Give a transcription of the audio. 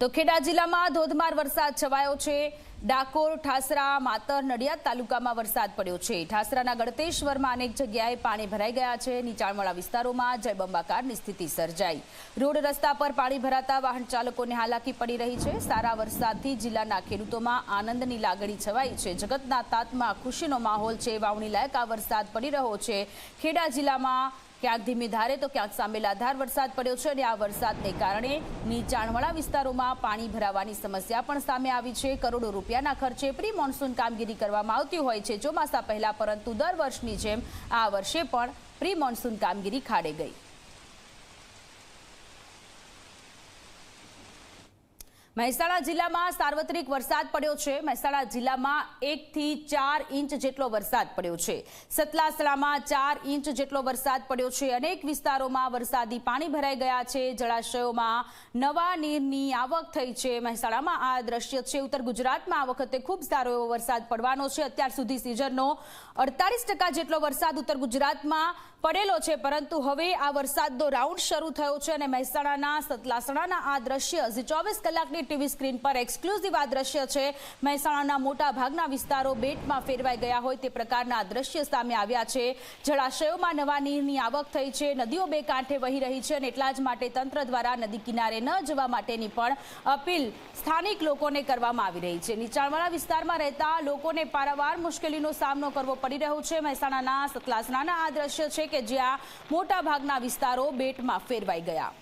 તો ખેડા જિલ્લામાં ધોધમાર વરસાદ છવાયો છે. ડાકોર, ઠાસરા, માતર, નડિયાદ તાલુકામાં વરસાદ પડ્યો છે. ઠાસરાના ગળતેશ્વરમાં અનેક જગ્યાએ પાણી ભરાઈ ગયા છે. નીચાણવાળા વિસ્તારોમાં જયબંબાકારની સ્થિતિ સર્જાઈ. રોડ રસ્તા પર પાણી ભરાતા વાહન ચાલકોને હાલાકી પડી રહી છે. સારા વરસાદથી જિલ્લાના ખેડૂતોમાં આનંદની લાગણી છવાઈ છે. જગતના તાતમાં ખુશીનો માહોલ છે. વાવણી લાયક આ વરસાદ પડી રહ્યો છે. ખેડા જિલ્લામાં ક્યાંક ધીમી ધારે તો ક્યાંક સામેલાધાર વરસાદ પડ્યો છે અને આ વરસાદને કારણે નીચાણવાળા વિસ્તારોમાં પાણી ભરાવાની સમસ્યા પણ સામે આવી છે. કરોડો રૂપિયાના ખર્ચે પ્રી મોન્સૂન કામગીરી કરવામાં આવતી હોય છે. ચોમાસા પહેલા, પરંતુ દર વર્ષની જેમ આ વર્ષે પણ પ્રી મોન્સૂન કામગીરી ખાડે ગઈ. મહેસાણા જિલ્લામાં સાર્વત્રિક વરસાદ પડ્યો છે. મહેસાણા જિલ્લામાં એકથી ચાર ઇંચ જેટલો વરસાદ પડ્યો છે. સતલાસણામાં ચાર ઇંચ જેટલો વરસાદ પડ્યો છે. અનેક વિસ્તારોમાં વરસાદી પાણી ભરાઈ ગયા છે. જળાશયોમાં નવા નીરની આવક થઈ છે. મહેસાણામાં આ દ્રશ્ય છે. ઉત્તર ગુજરાતમાં આ વખતે ખૂબ સારો એવો વરસાદ પડવાનો છે. અત્યાર સુધી સિઝનનો અડતાલીસ જેટલો વરસાદ ઉત્તર ગુજરાતમાં પડેલો છે, પરંતુ હવે આ વરસાદનો રાઉન્ડ શરૂ થયો છે અને મહેસાણાના સતલાસણાના આ દ્રશ્ય હજી ચોવીસ કલાકની ટીવી સ્ક્રીન પર એક્સક્લુઝિવ આ દ્રશ્ય છે, મહેસાણાના મોટા ભાગના વિસ્તારો બેટમાં ફેરવાઈ ગયા હોય તે પ્રકારના દ્રશ્ય સામે આવ્યા છે. જળાશયોમાં નવા નીરની આવક થઈ છે, નદીઓ બે કાંઠે વહી રહી છે અને એટલા જ માટે તંત્ર દ્વારા નદી કિનારે ન જવા માટેની પણ અપીલ સ્થાનિક લોકોને કરવામાં આવી રહી છે. નીચાણવાળા વિસ્તારમાં રહેતા લોકોને પારાવાર મુશ્કેલીનો સામનો કરવો પડી રહ્યો છે. મહેસાણાના સતલાસણાના આ દ્રશ્ય છે કે જ્યાં મોટા ભાગના વિસ્તારો બેટમાં ફેરવાઈ ગયા.